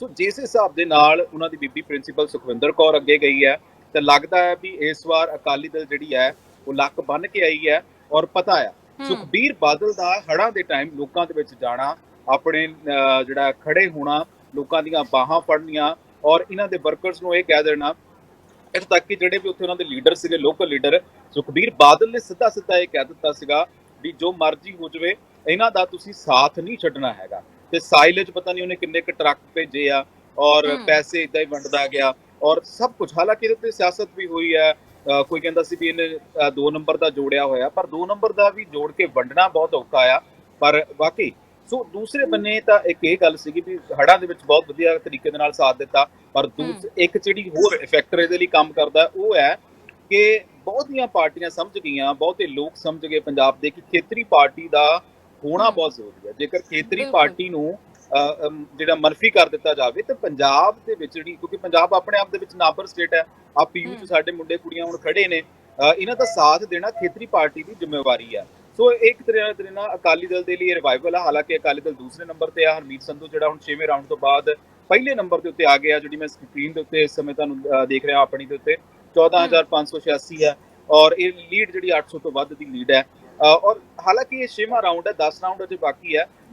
ਸੋ ਜਿਸ ਹਿਸਾਬ ਦੇ ਨਾਲ ਉਹਨਾਂ ਦੀ ਬੀਬੀ ਪ੍ਰਿੰਸੀਪਲ ਸੁਖਵਿੰਦਰ ਕੌਰ ਅੱਗੇ ਗਈ ਹੈ ਤੇ ਲੱਗਦਾ ਹੈ ਵੀ ਇਸ ਵਾਰ ਅਕਾਲੀ ਦਲ ਜਿਹੜੀ ਹੈ ਉਹ ਲੱਕ ਬੰਨ ਕੇ ਆਈ ਹੈ ਔਰ ਪਤਾ ਹੈ। ਸੁਖਬੀਰ ਬਾਦਲ ਦਾ ਹੜਾਂ ਦੇ ਟਾਈਮ ਲੋਕਾਂ ਦੇ ਵਿੱਚ ਜਾਣਾ ਆਪਣੇ ਜਿਹੜਾ ਖੜੇ ਹੋਣਾ ਲੋਕਾਂ ਦੀਆਂ ਬਾਹਾਂ ਫੜਨੀਆਂ ਔਰ ਇਹਨਾਂ ਦੇ ਵਰਕਰਸ ਨੂੰ ਇਹ ਕਹਿ ਦੇਣਾ ਇੱਥੇ ਤੱਕ ਕਿ ਜਿਹੜੇ ਵੀ ਉੱਥੇ ਉਹਨਾਂ ਦੇ ਲੀਡਰ ਸੀਗੇ ਲੋਕਲ ਲੀਡਰ ਸੁਖਬੀਰ ਬਾਦਲ ਨੇ ਸਿੱਧਾ ਸਿੱਧਾ ਇਹ ਕਹਿ ਦਿੱਤਾ ਸੀਗਾ ਵੀ ਜੋ ਮਰਜ਼ੀ ਹੋ ਜਵੇ ਇਹਨਾਂ ਦਾ ਤੁਸੀਂ ਸਾਥ ਨਹੀਂ ਛੱਡਣਾ ਹੈਗਾ ਤੇ ਸਾਈਲੇਜ ਪਤਾ ਨਹੀਂ ਉਹਨੇ ਕਿੰਨੇ ਕੁ ਟਰੱਕ ਭੇਜੇ ਆ ਔਰ। ਪੈਸੇ ਇਦਾਂ ਹੀ ਵੰਡਦਾ ਗਿਆ ਔਰ ਸਭ ਕੁਝ ਹਾਲਾਂਕਿ ਇਹਦੇ ਉੱਤੇ ਸਿਆਸਤ ਵੀ ਹੋਈ ਹੈ ਕੋਈ ਕਹਿੰਦਾ ਸੀ ਵੀ ਇਹਨੇ ਅਹ ਦੋ ਨੰਬਰ ਦਾ ਜੋੜਿਆ ਹੋਇਆ ਪਰ ਦੋ ਨੰਬਰ ਦਾ ਵੀ ਜੋੜ ਕੇ ਵੰਡਣਾ ਬਹੁਤ ਔਖਾ ਆ ਪਰ ਵਾਕਈ ਸੋ ਦੂਸਰੇ ਬੰਨੇ ਤਾਂ ਇੱਕ ਇਹ ਗੱਲ ਸੀਗੀ ਵੀ ਹੜਾਂ ਦੇ ਵਿੱਚ ਬਹੁਤ ਵਧੀਆ ਤਰੀਕੇ ਦੇ ਨਾਲ ਸਾਥ ਦਿੱਤਾ ਪਰ ਦੂਸ ਇੱਕ ਜਿਹੜੀ ਹੋਰ ਫੈਕਟਰ ਇਹਦੇ ਲਈ ਕੰਮ ਕਰਦਾ ਉਹ ਹੈ ਕਿ ਬਹੁਤੀਆਂ ਪਾਰਟੀਆਂ ਸਮਝ ਗਈਆਂ ਬਹੁਤੇ ਲੋਕ ਸਮਝ ਗਏ ਪੰਜਾਬ ਦੇ ਕਿ ਖੇਤਰੀ ਪਾਰਟੀ ਦਾ ਹੋਣਾ। ਬਹੁਤ ਜ਼ਰੂਰੀ ਹੈ ਜੇਕਰ ਖੇਤਰੀ। ਪਾਰਟੀ ਨੂੰ ਜਿਹੜਾ ਮਨਫੀ ਕਰ ਦਿੱਤਾ ਜਾਵੇ ਤੇ ਪੰਜਾਬ ਦੇ ਵਿੱਚ ਜਿਹੜੀ ਕਿਉਂਕਿ ਪੰਜਾਬ ਆਪਣੇ ਆਪ ਦੇ ਵਿੱਚ ਨਾਬਰ ਸਟੇਟ ਹੈ ਆ ਪੀਯੂ ਚ। ਸਾਡੇ ਮੁੰਡੇ ਕੁੜੀਆਂ ਹੁਣ ਖੜੇ ਨੇ ਇਹਨਾਂ ਦਾ ਸਾਥ ਦੇਣਾ ਖੇਤਰੀ ਪਾਰਟੀ ਦੀ ਜ਼ਿੰਮੇਵਾਰੀ ਹੈ ਸੋ ਇੱਕ ਤਰ੍ਹਾਂ ਨਾਲ ਅਕਾਲੀ ਦਲ ਦੇ ਲਈ ਰਿਵਾਈਵਲ ਆ ਹਾਲਾਂਕਿ ਅਕਾਲੀ ਦਲ ਦੂਸਰੇ ਨੰਬਰ ਤੇ ਆ ਹਰਮੀਤ ਸੰਧੂ ਜਿਹੜਾ ਹੁਣ 6ਵੇਂ ਰਾਊਂਡ ਤੋਂ ਬਾਅਦ ਪਹਿਲੇ ਨੰਬਰ ਦੇ ਉੱਤੇ ਆ ਗਿਆ ਜਿਹੜੀ ਮੈਂ ਸਕਰੀਨ ਦੇ ਉੱਤੇ ਇਸ ਸਮੇਂ ਤੁਹਾਨੂੰ ਦੇਖ ਰਿਹਾ ਆਪਣੀ ਦੇ ਉੱਤੇ 14586 ਹੈ ਔਰ ਇਹ ਲੀਡ ਜਿਹੜੀ 800 ਤੋਂ ਵੱਧ ਦੀ ਲੀਡ ਹੈ ਅ, ਔਰ ਹਾਲਾਂਕਿ ਇਹ 6ਵਾਂ ਰਾਊਂਡ ਹੈ 10 ਰਾਊਂਡ ਅਜੇ ਬਾਕੀ ਹੈ